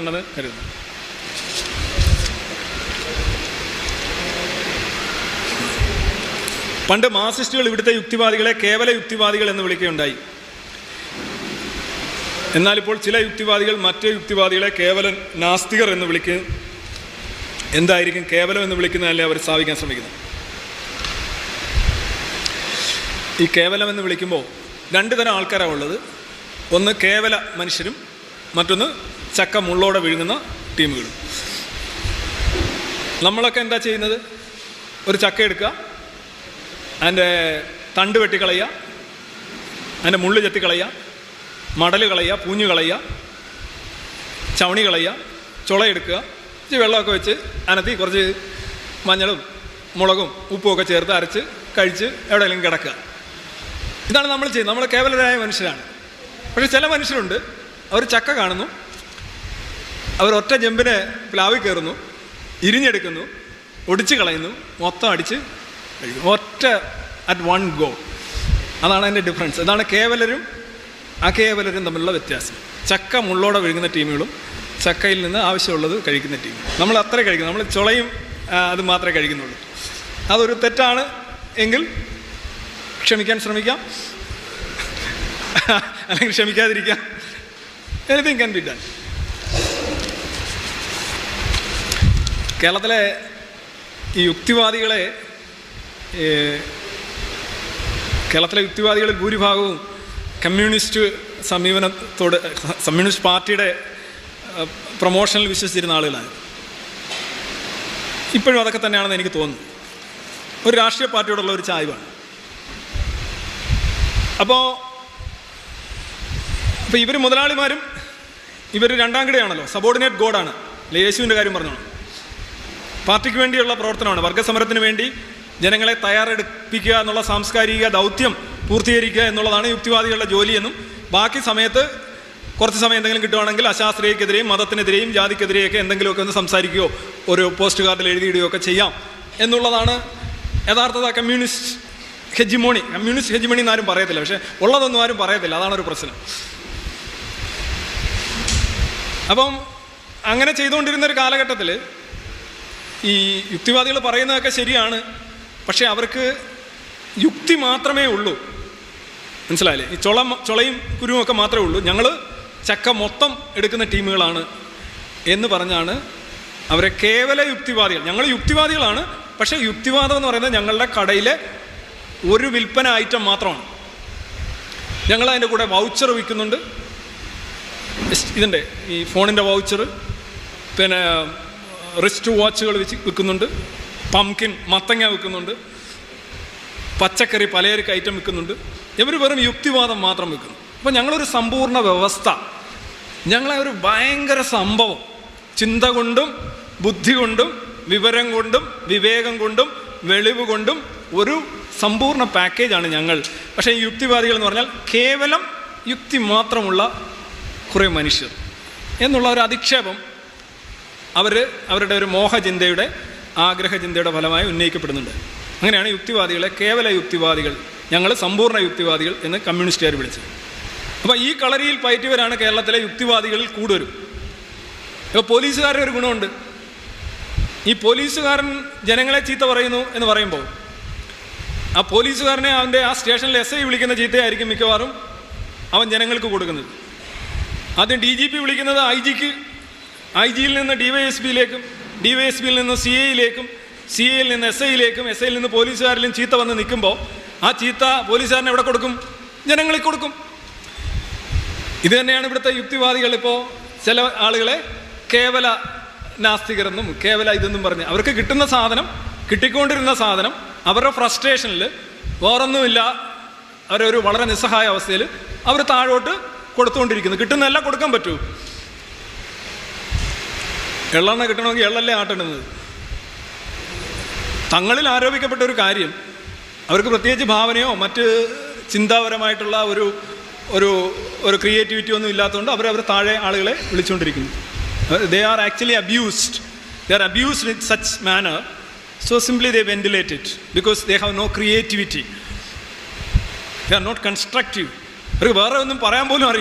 ഉണ്ടെന്ന് കരുതുന്നു. പണ്ട് മാർസിസ്റ്റുകൾ ഇവിടുത്തെ യുക്തിവാദികളെ കേവല യുക്തിവാദികൾ എന്ന് വിളിക്കുകയുണ്ടായി. എന്നാൽ ഇപ്പോൾ ചില യുക്തിവാദികൾ മറ്റു യുക്തിവാദികളെ കേവല നാസ്തികർ എന്ന് വിളിക്കുക എന്തായിരിക്കും കേവലം എന്ന് വിളിക്കുന്നതല്ലേ അവർ സ്ഥാപിക്കാൻ ശ്രമിക്കുന്നത്? ഈ കേവലം എന്ന് വിളിക്കുമ്പോൾ രണ്ട് തരം ആൾക്കാരാണ് ഉള്ളത്. ഒന്ന് കേവല മനുഷ്യരും മറ്റൊന്ന് ചക്ക മുള്ളോടെ വിഴുങ്ങുന്ന ടീമുകൾ. നമ്മളൊക്കെ എന്താ ചെയ്യുന്നത്? ഒരു ചക്ക എടുക്കുക അതിന്റെ തണ്ട് വെട്ടിക്കളയുക അതിന്റെ മുള്ള് ചെത്തിക്കളയുക മടൽ കളയുക പൂഞ്ഞു കളയുക ചവണി കളയുക ചുളയെടുക്കുക ഇച്ചിരി വെള്ളമൊക്കെ വെച്ച് അനത്തി കുറച്ച് മഞ്ഞളും മുളകും ഉപ്പുമൊക്കെ ചേർത്ത് അരച്ച് കഴിച്ച് എവിടെയെങ്കിലും കിടക്കുക. ഇതാണ് നമ്മൾ ചെയ്യുന്നത്. നമ്മൾ കേവലരായ മനുഷ്യരാണ്. പക്ഷേ ചില മനുഷ്യരുണ്ട്. അവർ ചക്ക കാണുന്നു. അവർ ഒറ്റ ജമ്പിനെ പ്ലാവിൽ കയറുന്നു ഇരിഞ്ഞെടുക്കുന്നു ഒടിച്ച് കളയുന്നു മൊത്തം അടിച്ച് ഒറ്റ അറ്റ് വൺ ഗോ അതാണ് അതിന്റെ ഡിഫറൻസ് അതാണ് കേവലരും അകേവലരും തമ്മിലുള്ള വ്യത്യാസം. ചക്ക മുള്ളോടെ വിഴുങ്ങുന്ന ടീമുകളും ചക്കയിൽ നിന്ന് ആവശ്യമുള്ളത് കഴിക്കുന്ന ടീം നമ്മൾ അത്രേ കഴിക്കുന്നു. നമ്മൾ ചുളയും അത് മാത്രമേ കഴിക്കുന്നുള്ളൂ. അതൊരു തെറ്റാണ് എങ്കിൽ ക്ഷമിക്കാൻ ശ്രമിക്കാം. അല്ലെങ്കിൽ ക്ഷമിക്കാതിരിക്കാം. എനിത്തിങ് ക്യാൻ ബി ഡൺ കേരളത്തിലെ ഈ യുക്തിവാദികളെ കേരളത്തിലെ യുക്തിവാദികളിൽ ഭൂരിഭാഗവും കമ്മ്യൂണിസ്റ്റ് സമീപനത്തോട് കമ്മ്യൂണിസ്റ്റ് പാർട്ടിയുടെ പ്രൊമോഷനിൽ വിശ്വസിച്ചിരുന്ന ആളുകളാണ്. ഇപ്പോഴും അതൊക്കെ തന്നെയാണെന്ന് എനിക്ക് തോന്നുന്നു. ഒരു രാഷ്ട്രീയ പാർട്ടിയോടുള്ള ഒരു ചായ്വാണ്. അപ്പോൾ അപ്പോൾ ഇവർ മുതലാളിമാരും ഇവർ രണ്ടാം കിടയാണല്ലോ. സബോർഡിനേറ്റ് ഗോഡാണ് അല്ലെ യേശുവിന്റെ കാര്യം പറഞ്ഞോളൂ. പാർട്ടിക്ക് വേണ്ടിയുള്ള പ്രവർത്തനമാണ്. വർഗസമരത്തിന് വേണ്ടി ജനങ്ങളെ തയ്യാറെടുപ്പിക്കുക എന്നുള്ള സാംസ്കാരിക ദൗത്യം പൂർത്തീകരിക്കുക എന്നുള്ളതാണ് യുക്തിവാദികളുടെ ജോലിയെന്നും ബാക്കി സമയത്ത് കുറച്ച് സമയം എന്തെങ്കിലും കിട്ടുവാണെങ്കിൽ അശാസ്ത്രീയക്കെതിരെയും മതത്തിനെതിരെയും ജാതിക്കെതിരെയൊക്കെ എന്തെങ്കിലുമൊക്കെ ഒന്ന് സംസാരിക്കുകയോ ഒരു പോസ്റ്റ് കാർഡിൽ എഴുതിയിടുകയോ ഒക്കെ ചെയ്യാം എന്നുള്ളതാണ് യഥാർത്ഥത കമ്മ്യൂണിസ്റ്റ് ഹെജിമോണി. കമ്മ്യൂണിസ്റ്റ് ഹെജിമോണി എന്നാരും പറയത്തില്ല. പക്ഷേ ഉള്ളതൊന്നും ആരും പറയത്തില്ല. അതാണ് ഒരു പ്രശ്നം. അപ്പം അങ്ങനെ ചെയ്തുകൊണ്ടിരുന്ന ഒരു കാലഘട്ടത്തിൽ ഈ യുക്തിവാദികൾ പറയുന്നതൊക്കെ ശരിയാണ് പക്ഷേ അവർക്ക് യുക്തി മാത്രമേ ഉള്ളൂ. മനസ്സിലായില്ലേ? ഈ ചുള ചുളയും കുരുവും മാത്രമേ ഉള്ളൂ. ഞങ്ങൾ ചക്ക മൊത്തം എടുക്കുന്ന ടീമുകളാണ് എന്ന് പറഞ്ഞാണ് അവരെ കേവല യുക്തിവാദികൾ. ഞങ്ങൾ യുക്തിവാദികളാണ് പക്ഷേ യുക്തിവാദം എന്ന് പറയുന്നത് ഞങ്ങളുടെ കടയിലെ ഒരു വിൽപ്പന ഐറ്റം മാത്രമാണ്. ഞങ്ങൾ അതിന്റെ കൂടെ വൗച്ചർ വിൽക്കുന്നുണ്ട്. ഇതിന്റെ ഈ ഫോണിന്റെ വൗച്ചർ പിന്നെ റിസ്റ്റ് വാച്ചുകൾ വെച്ച് വിൽക്കുന്നുണ്ട്. പംകിൻ മത്തങ്ങ വിൽക്കുന്നുണ്ട്. പച്ചക്കറി പലചരക്ക് ഐറ്റം വിൽക്കുന്നുണ്ട്. ഇവർ വെറും യുക്തിവാദം മാത്രം വിൽക്കുന്നു. അപ്പോൾ ഞങ്ങളൊരു സമ്പൂർണ വ്യവസ്ഥ. ഞങ്ങളെ ഒരു ഭയങ്കര സംഭവം. ചിന്ത കൊണ്ടും ബുദ്ധി കൊണ്ടും വിവരം കൊണ്ടും വിവേകം കൊണ്ടും വെളിവ് കൊണ്ടും ഒരു സമ്പൂർണ പാക്കേജാണ് ഞങ്ങൾ. പക്ഷേ യുക്തിവാദികൾ എന്ന് പറഞ്ഞാൽ കേവലം യുക്തി മാത്രമുള്ള കുറേ മനുഷ്യർ. എന്നുള്ള ഒരു അധിക്ഷേപം അവർ അവരുടെ ഒരു മോഹചിന്തയുടെ ആഗ്രഹചിന്തയുടെ ഫലമായി ഉന്നയിക്കപ്പെടുന്നുണ്ട്. അങ്ങനെയാണ് യുക്തിവാദികളെ കേവല യുക്തിവാദികൾ ഞങ്ങൾ സമ്പൂർണ യുക്തിവാദികൾ എന്ന് കമ്മ്യൂണിസ്റ്റുകാർ വിളിച്ചത്. അപ്പോൾ ഈ കളരിയിൽ പയറ്റിയവരാണ് കേരളത്തിലെ യുക്തിവാദികളിൽ കൂടുതലും. ഇപ്പോൾ പോലീസുകാരുടെ ഒരു ഗുണമുണ്ട്. ഈ പോലീസുകാരൻ ജനങ്ങളെ ചീത്ത പറയുന്നു എന്ന് പറയുമ്പോൾ ആ പോലീസുകാരനെ അവന്റെ ആ സ്റ്റേഷനിൽ എസ് ഐ വിളിക്കുന്ന ചീത്തയായിരിക്കും മിക്കവാറും അവൻ ജനങ്ങൾക്ക് കൊടുക്കുന്നത്. ആദ്യം ഡി ജി പി വിളിക്കുന്നത് ഐ ജിക്ക്. ഐ ജിയിൽ നിന്ന് ഡി വൈ എസ് പിയിലേക്കും ഡി വൈ എസ് പിയിൽ നിന്ന് സി എയിലേക്കും സി എയിൽ നിന്ന് എസ് ഐയിലേക്കും എസ് ഐയിൽ നിന്ന് പോലീസുകാരിലും ചീത്ത വന്ന് നിൽക്കുമ്പോൾ ആ ചീത്ത പോലീസുകാരനെ എവിടെ കൊടുക്കും? ജനങ്ങളിൽ കൊടുക്കും. ഇത് തന്നെയാണ് ഇവിടുത്തെ യുക്തിവാദികൾ ഇപ്പോൾ ചില ആളുകളെ കേവല നാസ്തികരെന്നും കേവല ഇതെന്നും പറഞ്ഞ് അവർക്ക് കിട്ടുന്ന സാധനം കിട്ടിക്കൊണ്ടിരുന്ന സാധനം അവരുടെ ഫ്രസ്ട്രേഷനിൽ വേറൊന്നുമില്ല. അവരൊരു വളരെ നിസ്സഹായ അവസ്ഥയിൽ അവർ താഴോട്ട് കൊടുത്തുകൊണ്ടിരിക്കുന്നു. കിട്ടുന്നതല്ല കൊടുക്കാൻ പറ്റൂ. എള്ളെണ്ണ കിട്ടണമെങ്കിൽ എള്ളല്ലേ ആട്ടേണ്ടത്. തങ്ങളിൽ ആരോപിക്കപ്പെട്ട ഒരു കാര്യം അവർക്ക് പ്രത്യേകിച്ച് ഭാവനയോ മറ്റ് ചിന്താപരമായിട്ടുള്ള ഒരു ഒരു ഒരു ക്രിയേറ്റിവിറ്റി ഒന്നും ഇല്ലാത്തതുകൊണ്ട് അവർ അവർ താഴെ ആളുകളെ വിളിച്ചുകൊണ്ടിരിക്കുന്നു. They are actually abused they are abused in such manner so simply they it because they have no creativity they are not constructive അവർക്ക് വേറെ ഒന്നും പറയാൻ പോലും അറിയില്ല.